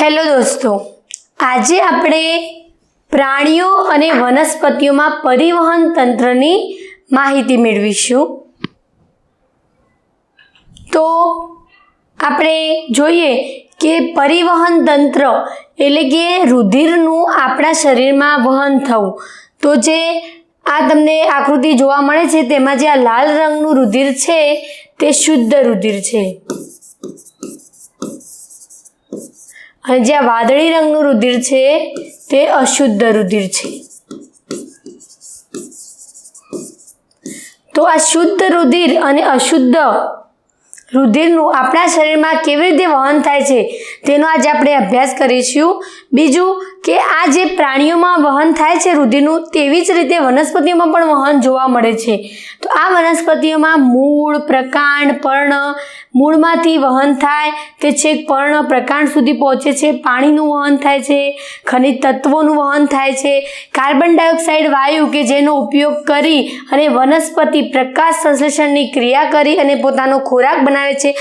Hello દોસ્તો. આજે આપણે પ્રાણીઓ અને વનસ્પતિઓમાં પરિવહન તંત્રની માહિતી મેળવીશું. તો આપણે જોઈએ કે પરિવહન તંત્ર એટલે કે રુધિરનું આપણા શરીરમાં વહન થવું. તો જે આ તમને આકૃતિ જોવા મળે છે, તેમાં જે આ લાલ રંગનું રુધિર છે, તે શુદ્ધ રુધિર છે. અને જે વાદળી રંગનું રુધિર છે, તે અશુદ્ધ રુધિર છે. તો આ શુદ્ધ રુધિર અને અશુદ્ધ રુધિરનું આપણા શરીરમાં કેવી રીતે વહન થાય છે, તેનો આજે આપણે અભ્યાસ કરીશું. બીજું કે આ જે પ્રાણીઓમાં વહન થાય છે રુધિરનું, તેવી જ રીતે વનસ્પતિઓમાં પણ વહન જોવા મળે છે. તો આ વનસ્પતિઓમાં મૂળ, પ્રકાંડ, પર્ણ મૂળમાંથી વહન થાય, તે છેક પર્ણ પ્રકાંડ સુધી પહોંચે છે, પાણીનું વહન થાય છે, ખનિજ તત્વોનું વહન થાય છે, કાર્બન ડાયોક્સાઇડ વાયુ કે જેનો ઉપયોગ કરી અને વનસ્પતિ પ્રકાશ સંશ્લેષણની ક્રિયા કરી અને પોતાનો ખોરાક બનાવે છે,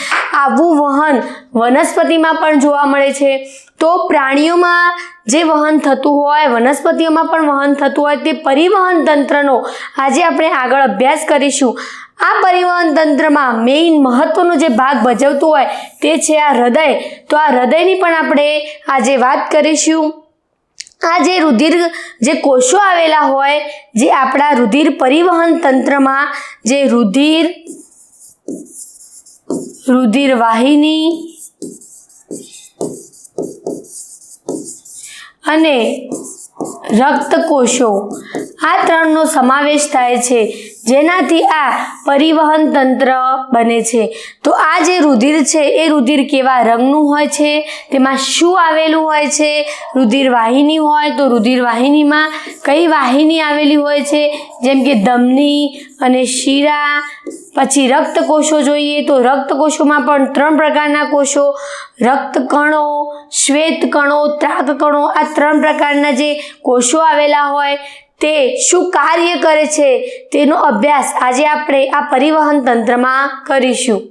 આવું વહન વનસ્પતિમાં પણ જોવા મળે છે. તો પ્રાણીઓમાં જે વહન થતું હોય, વનસ્પતિઓમાં પણ વહન થતું હોય, તે પરિવહન તંત્રનો આજે આપણે આગળ અભ્યાસ કરીશું. આ પરિવહન તંત્રમાં મેઇન મહત્વનો જે ભાગ ભજવતું હોય તે છે આ હૃદય. તો આ હૃદયની પણ આપણે આજે વાત કરીશું. આ જે રુધિર, જે કોષો આવેલા હોય, જે આપણા રુધિર પરિવહન તંત્રમાં જે રુધિર રુધિર વાહિની અને રક્ત કોષો આ ત્રણનો સમાવેશ થાય છે. જેનાથી આ પરિવહન તંત્ર બને છે. તો આ જે રુધિર છે, એ રુધિર કેવા રંગનું હોય છે? તેમાં શું આવેલું હોય છે? રુધિર વાહિની હોય તો રુધિર વાહિનીમાં કઈ વાહિની આવેલી હોય છે? જેમ કે ધમની અને શીરા, પછી રક્તકોષો જોઈએ તો રક્તકોષોમાં પણ ત્રણ પ્રકારના કોષો, રક્તકણો શ્વેત કણો ત્રાક કણો આ ત્રણ પ્રકારના જે કોષો આવેલા હોય તે શું કાર્ય કરે છે તેનો અભ્યાસ આજે આપણે આ પરિવહન તંત્રમાં કરીશું.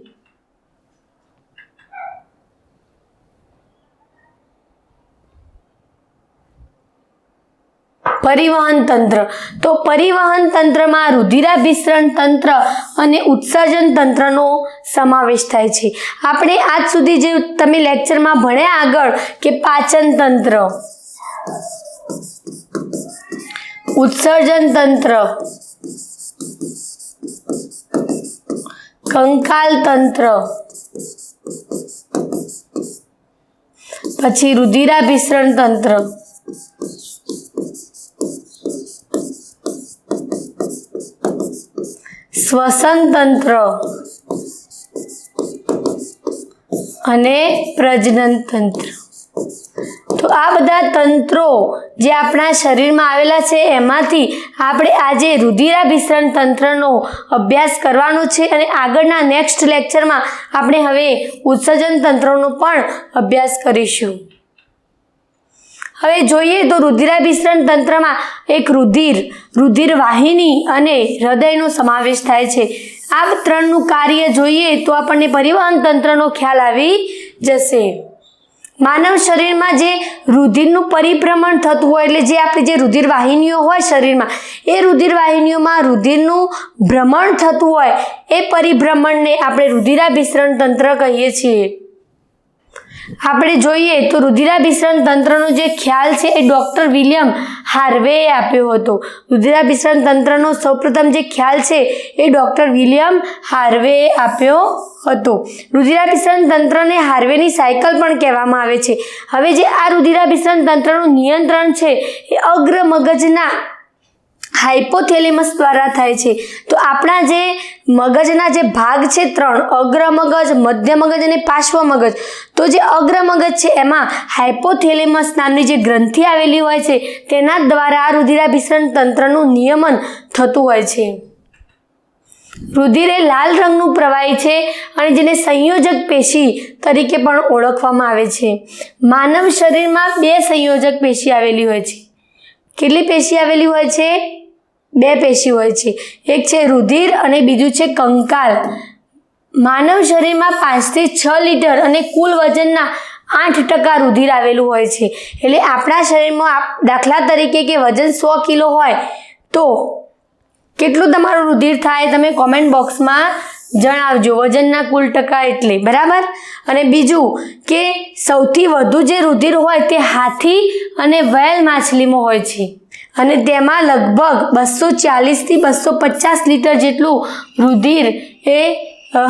પરિવહન તંત્ર. તો પરિવહન તંત્રમાં રુધિરાભિસરણ તંત્ર અને ઉત્સર્જન તંત્રનો સમાવેશ થાય છે. આપણે આજ સુધી જે તમે લેક્ચરમાં ભણ્યા આગળ કે પાચન તંત્ર. ઉત્સર્જન તંત્ર. કંકાલ તંત્ર. પછી રુધિરાભિસરણ તંત્ર. શ્વસન તંત્ર. અને પ્રજનન તંત્ર. તો આ બધા તંત્રો જે આપણા શરીરમાં આવેલા છે, એમાંથી આપણે આજે રુધિરાભિસરણ તંત્રનો અભ્યાસ કરવાનો છે અને આગળના નેક્સ્ટ લેક્ચરમાં આપણે હવે ઉત્સર્જન તંત્રનો પણ અભ્યાસ કરીશું. હવે જોઈએ તો રુધિરાભિસરણ તંત્રમાં એક રુધિર રુધિર વાહિની અને હૃદયનો સમાવેશ થાય છે. આ ત્રણનું કાર્ય જોઈએ તો આપણને પરિવહન તંત્રનો ખ્યાલ આવી જશે. માનવ શરીરમાં જે રુધિરનું પરિભ્રમણ થતું હોય, એટલે જે આપણી જે રુધિર વાહિનીઓ હોય શરીરમાં, એ રુધિર વાહિનીઓમાં રુધિરનું ભ્રમણ થતું હોય, એ પરિભ્રમણને આપણે રુધિરાભિસરણ તંત્ર કહીએ છીએ. આપણે જોઈએ તો રુધિરાભિસરણ તંત્રનો જે ખ્યાલ છે એ ડૉક્ટર વિલિયમ હાર્વેએ આપ્યો હતો. રુધિરાભિસરણ તંત્રનો સૌપ્રથમ જે ખ્યાલ છે એ ડૉક્ટર વિલિયમ હાર્વેએ આપ્યો હતો. રુધિરાભિસરણ તંત્રને હાર્વેની સાયકલ પણ કહેવામાં આવે છે. હવે જે આ રુધિરાભિસરણ તંત્રનું નિયંત્રણ છે એ અગ્ર મગજના હાઇપોથેલેમસ દ્વારા થાય છે. તો આપણા જે મગજના જે ભાગ છે ત્રણ, અગ્ર મગજ, મધ્ય મગજ અને પાર્શ્વ મગજ, તો જે અગ્ર મગજ છે એમાં હાઇપોથેલેમસ નામની જે ગ્રંથિ આવેલી હોય છે, તેના દ્વારા રુધિરાભિસરણ તંત્રનું નિયમન થતું હોય છે. રુધિર એ લાલ રંગનું પ્રવાહી છે અને જેને સંયોજક પેશી તરીકે પણ ઓળખવામાં આવે છે. માનવ શરીરમાં બે સંયોજક પેશી આવેલી હોય છે. કેટલી પેશી આવેલી હોય છે? બે પેશી હોય છે. એક છે રુધિર અને બીજું છે કંકાલ. માનવ શરીરમાં પાંચથી છ લીટર અને કુલ વજનના આઠ ટકા રુધિર આવેલું હોય છે. એટલે આપણા શરીરમાં દાખલા તરીકે કે વજન સો કિલો હોય તો કેટલું તમારું રુધિર થાય તમે કોમેન્ટ બોક્સમાં જણાવજો. વજનના કુલ ટકા એટલે. બરાબર? અને બીજું કે સૌથી વધુ જે રુધિર હોય તે હાથી અને વહેલ માછલીમાં હોય છે. અને તેમાં લગભગ બસો ચાલીસથી બસો પચાસ લીટર જેટલું રુધિર એ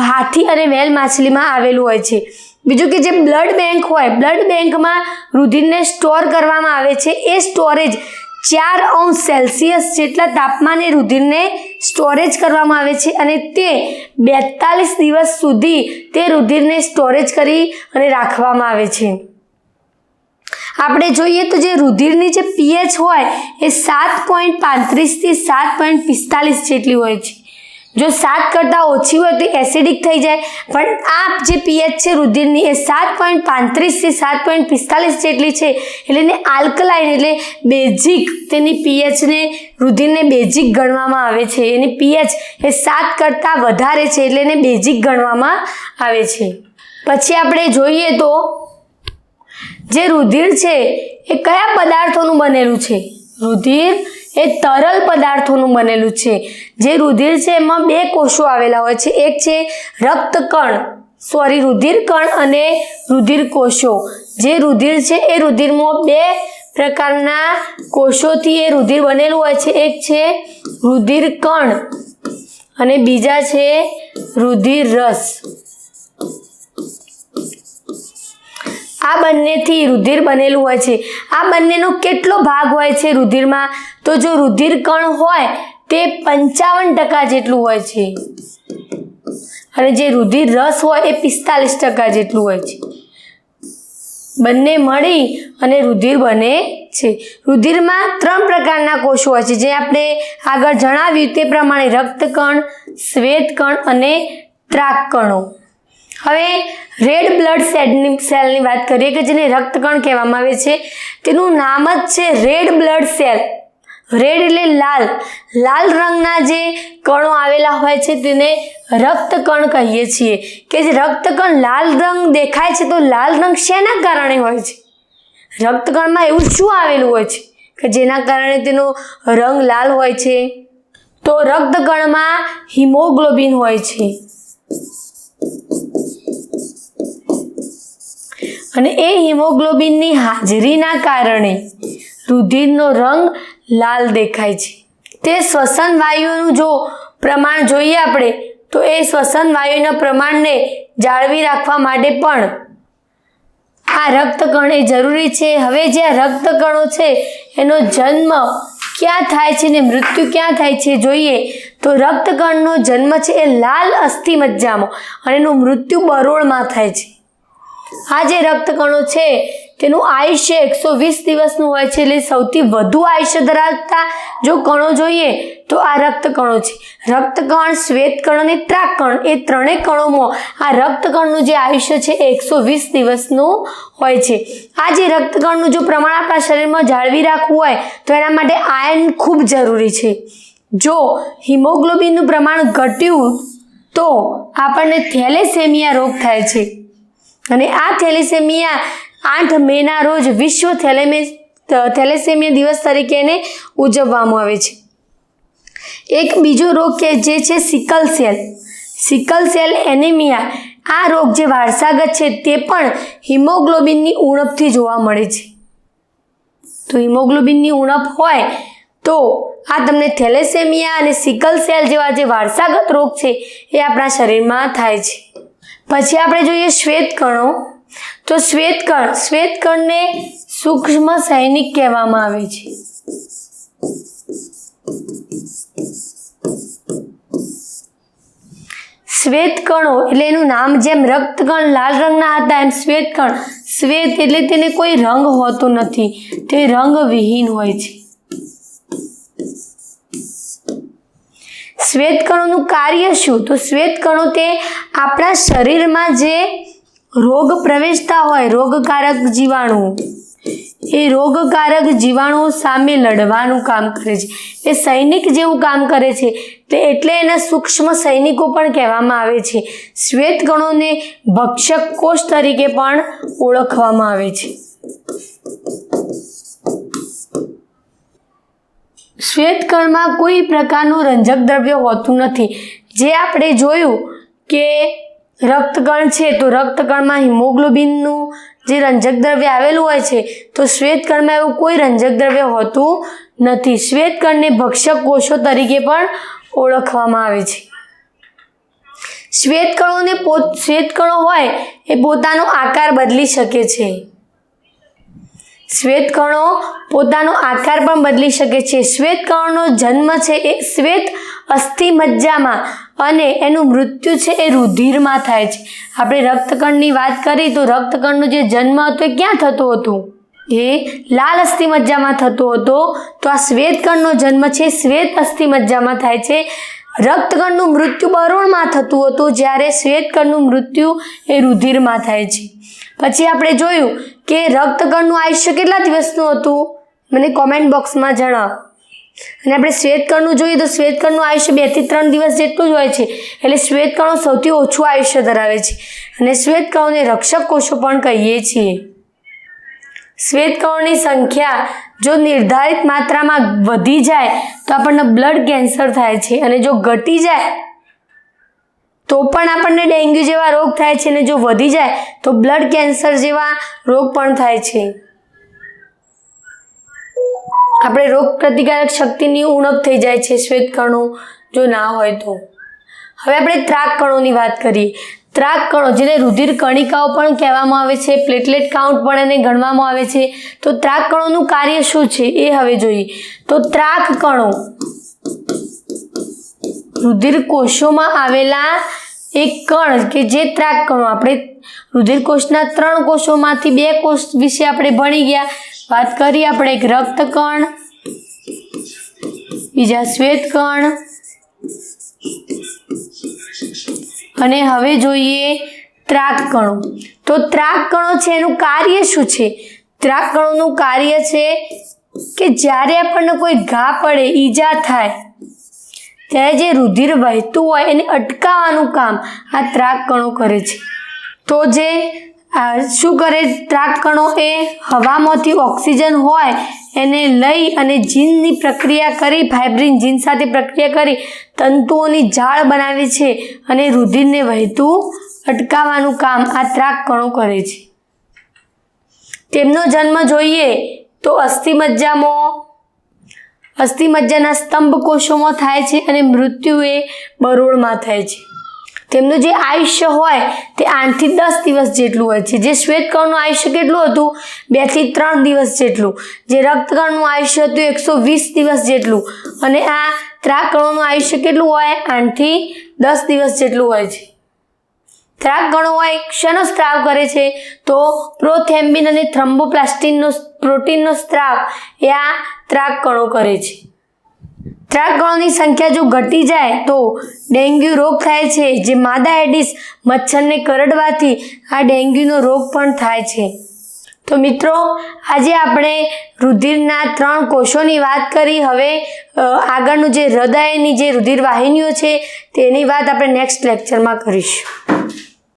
હાથી અને વેલ માછલીમાં આવેલું હોય છે. બીજું કે જે બ્લડ બેંક હોય, બ્લડ બેંકમાં રુધિરને સ્ટોર કરવામાં આવે છે. એ સ્ટોરેજ ચાર અંશ સેલ્સિયસ જેટલા તાપમાને રુધિરને સ્ટોરેજ કરવામાં આવે છે અને તે બેતાલીસ દિવસ સુધી તે રુધિરને સ્ટોરેજ કરી અને રાખવામાં આવે છે. આપણે જોઈએ તો જે રુધિરની જે પીએચ હોય એ સાત પોઈન્ટ પાંત્રીસથી સાત પોઈન્ટ પિસ્તાલીસ જેટલી હોય છે. જો સાત કરતાં ઓછી હોય તો એસિડિક થઈ જાય. પણ આ જે પીએચ છે રુધિરની એ સાત પોઈન્ટ પાંત્રીસથી સાત પોઈન્ટ પિસ્તાલીસ જેટલી છે. એટલે એને આલ્કલાઇન એટલે બેઝિક તેની પીએચને રુધિરને બેઝિક ગણવામાં આવે છે. એની પીએચ એ સાત કરતાં વધારે છે એટલે એને બેઝિક ગણવામાં આવે છે. પછી આપણે જોઈએ તો જે રુધિર છે, એ કયા પદાર્થોનું બનેલું છે? રુધિર એ તરલ પદાર્થોનું બનેલું છે. જે રુધિર છે, એમાં બે કોષો આવેલા હોય છે. એક છે રક્તકણ સોરી રુધિર કણ અને રુધિર કોષો જે રુધિર છે, એ રુધિરમાં બે પ્રકારના કોષોથી એ રુધિર બનેલું હોય છે. એક છે રુધિર કણ અને બીજા છે રુધિર રસ આ બંનેથી રુધિર બનેલું હોય છે. આ બંનેનો કેટલો ભાગ હોય છે રુધિરમાં? તો જો રુધિર કણ હોય, તે પંચાવન ટકા જેટલું હોય છે. અને જે રુધિર રસ હોય, એ પિસ્તાલીસ ટકા જેટલું હોય છે. બંને મળી અને રુધિર બને છે. રુધિરમાં ત્રણ પ્રકારના કોષો હોય છે. જે આપણે આગળ જણાવ્યું તે પ્રમાણે રક્તકણ, શ્વેતકણ અને ત્રાકકણો હવે રેડ બ્લડ સેલની સેલની વાત કરીએ કે જેને રક્તકણ કહેવામાં આવે છે, તેનું નામ જ છે રેડ બ્લડ સેલ રેડ એટલે લાલ. લાલ રંગના જે કણો આવેલા હોય છે, તેને રક્તકણ કહીએ છીએ. કે જે રક્તકણ લાલ રંગ દેખાય છે, તો લાલ રંગ શેના કારણે હોય છે? રક્તકણમાં એવું શું આવેલું હોય છે? કે જેના કારણે તેનો રંગ લાલ હોય છે? તો રક્તકણમાં હિમોગ્લોબિન હોય છે. અને એ હિમોગ્લોબિનની હાજરીના કારણે રુધિરનો રંગ લાલ દેખાય છે. તે શ્વસન વાયુનું જો પ્રમાણ જોઈએ આપણે, તો એ શ્વસન વાયુના પ્રમાણને જાળવી રાખવા માટે પણ આ રક્તકણ એ જરૂરી છે. હવે જે આ રક્તકણો છે, એનો જન્મ ક્યાં થાય છે ને મૃત્યુ ક્યાં થાય છે જોઈએ, તો રક્તકણનો જન્મ છે એ લાલ અસ્થિ મજ્જામાં અને એનું મૃત્યુ બરોળમાં થાય છે. આ જે રક્તકણો છે, તેનું આયુષ્ય એકસો વીસ દિવસનું હોય છે, એટલે સૌથી વધુ આયુષ્ય ધરાવતા જો કણો જોઈએ, તો આ રક્તકણો છે. રક્તકણ, શ્વેતકણ અને ત્રાકકણ એ ત્રણેય કણોમાં આ રક્તકણનું જે આયુષ્ય છે એકસો વીસ દિવસનું હોય છે. આ જે રક્તકણનું જો પ્રમાણ આપણા શરીરમાં જાળવી રાખવું હોય, તો એના માટે આયર્ન ખૂબ જરૂરી છે. જો હિમોગ્લોબિનનું પ્રમાણ ઘટ્યું, તો આપણને થેલેસેમિયા રોગ થાય છે. અને આ થેલેસેમિયા આઠ મેના રોજ વિશ્વ થેલેમે થેલેસેમિયા દિવસ તરીકે એને ઉજવવામાં આવે છે. એક બીજો રોગ કે જે છે sickle cell. Sickle cell anaemia, આ રોગ જે વારસાગત છે તે પણ હિમોગ્લોબિનની ઉણપથી જોવા મળે છે. તો હિમોગ્લોબિનની ઉણપ હોય તો આ તમને થેલેસેમિયા અને સિકલ સેલ જેવા જે વારસાગત રોગ છે એ આપણા શરીરમાં થાય છે. પછી આપણે જોઈએ શ્વેતકણો. તો શ્વેતકણ, શ્વેતકણને સૂક્ષ્મ સૈનિક કહેવામાં આવે છે. શ્વેતકણો, એટલે એનું નામ જેમ રક્તકણ લાલ રંગના હતા, એમ શ્વેતકણ. શ્વેત એટલે તેને કોઈ રંગ હોતો નથી. તે રંગવિહીન હોય છે. શ્વેતકણોનું કાર્ય શું? તો શ્વેતકણો તે આપણા શરીરમાં જે રોગ પ્રવેશતા હોય, રોગકારક જીવાણુ, એ રોગકારક જીવાણુઓ સામે લડવાનું કામ કરે છે. એ સૈનિક જેવું કામ કરે છે. તે એટલે એના સૂક્ષ્મ સૈનિકો પણ કહેવામાં આવે છે. શ્વેત કણોને ભક્ષક કોષ તરીકે પણ ઓળખવામાં આવે છે. શ્વેતકણમાં કોઈ પ્રકારનું રંજક દ્રવ્ય હોતું નથી. જે આપણે જોયું કે રક્તકણ છે, તો રક્તકણમાં હિમોગ્લોબિનનું જે રંજક દ્રવ્ય આવેલું હોય છે, તો શ્વેતકણમાં એવું કોઈ રંજક દ્રવ્ય હોતું નથી. શ્વેતકણને ભક્ષક કોષો તરીકે પણ ઓળખવામાં આવે છે. શ્વેતકણોને પોત, શ્વેતકણો હોય એ પોતાનો આકાર બદલી શકે છે. શ્વેતકણો પોતાનો આકાર પણ બદલી શકે છે. શ્વેતકણોનો જન્મ છે એ શ્વેત અસ્થિ મજ્જામાં અને એનું મૃત્યુ છે એ રુધિરમાં થાય છે. આપણે રક્તકણની વાત કરી તો રક્તકણનો જે જન્મ હતો એ ક્યાં થતો હતો? એ લાલ અસ્થિ મજ્જામાં થતો હતો. તો આ શ્વેતકણનો જન્મ છે શ્વેત અસ્થિ મજ્જામાં થાય છે. રક્તકણનું મૃત્યુ બરુણમાં થતું હતું જ્યારે શ્વેતકણનું મૃત્યુ એ રુધિરમાં થાય છે. પછી આપણે જોયું કે રક્તગણનું આયુષ્ય કેટલા દિવસનું હતું? મને કોમેન્ટ બોક્સમાં જણાવો. અને આપણે શ્વેતકણનું જોઈએ તો શ્વેતકણનું આયુષ્ય બેથી ત્રણ દિવસ જેટલું જ હોય છે, એટલે શ્વેતકણો સૌથી ઓછું આયુષ્ય ધરાવે છે. અને શ્વેતકણોને રક્ષક કોષો પણ કહીએ છીએ. શ્વેતકણોની સંખ્યા જો નિર્ધારિત માત્રામાં વધી જાય તો આપણને બ્લડ કેન્સર થાય છે અને જો ઘટી જાય તો પણ આપણને ડેન્ગ્યુ જેવા રોગ થાય છે અને જો વધી જાય તો બ્લડ કેન્સર જેવા રોગ પણ થાય છે. આપણે રોગ પ્રતિકારક શક્તિની ઉણપ થઈ જાય છે શ્વેતકણો જો ના હોય તો. હવે આપણે ત્રાક કણોની વાત કરીએ. ત્રાક કણો જેને રુધિર કણિકાઓ પણ કહેવામાં આવે છે, પ્લેટલેટ કાઉન્ટ પણ એને ગણવામાં આવે છે. તો ત્રાક કણોનું કાર્ય શું છે? એ હવે જોઈએ. તો ત્રાક કણો રુધિર કોષોમાં આવેલા એક કણ કે જે ત્રાક કણો, આપણે રુધિર કોષના ત્રણ કોષોમાંથી બે કોષ વિશે આપણે ભણી ગયા. વાત કરીએ આપણે એક રક્તકણ બીજા શ્વેતકણ અને હવે જોઈએ ત્રાક કણો તો ત્રાક કણો છે એનું કાર્ય શું છે? ત્રાક કણોનું કાર્ય છે કે જ્યારે આપણને કોઈ ઘા પડે, ઈજા થાય, ત્યારે જે રુધિર વહેતું હોય એને અટકાવવાનું કામ આ ત્રાક કણો કરે છે. તો જે શું કરે? ત્રાક કણો એ હવામાંથી ઓક્સિજન હોય એને લઈ અને જીનની પ્રક્રિયા કરી, ફાઇબ્રિન જીન સાથે પ્રક્રિયા કરી, તંતુઓની જાળ બનાવે છે અને રુધિરને વહેતું અટકાવવાનું કામ આ ત્રાકણો કરે છે. તેમનો જન્મ જોઈએ તો અસ્થિમજ્જામાં, અસ્થિમજ્જાના સ્તંભ કોષોમાં થાય છે અને મૃત્યુ એ બરોળમાં થાય છે. તેમનું જે આયુષ્ય હોય તે આઠથી દસ દિવસ જેટલું હોય છે. જે શ્વેતકણનું આયુષ્ય કેટલું હતું? બેથી ત્રણ દિવસ જેટલું. જે રક્તકણનું આયુષ્ય હતું એકસો વીસ દિવસ જેટલું. અને આ ત્રાકકણોનું આયુષ્ય કેટલું હોય? આઠથી દસ દિવસ જેટલું હોય છે. ત્રાકકણો હોય ક્ષનો સ્ત્રાવ કરે છે? તો પ્રોથેમ્બિન અને થ્રમ્બોપ્લાસ્ટિનનો પ્રોટીનનો સ્ત્રાવ એ આ ત્રાકકણો કરે છે. ત્રાકકણોની સંખ્યા જો ઘટી જાય તો ડેન્ગ્યુ રોગ થાય છે. જે માદા એડિસ મચ્છરને કરડવાથી આ ડેન્ગ્યુનો રોગ પણ થાય છે. તો મિત્રો, આજે આપણે રુધિરના ત્રણ કોષોની વાત કરી. હવે આગળનું જે હૃદયની જે રુધિર વાહિનીઓ છે તેની વાત આપણે નેક્સ્ટ લેક્ચરમાં કરીશું.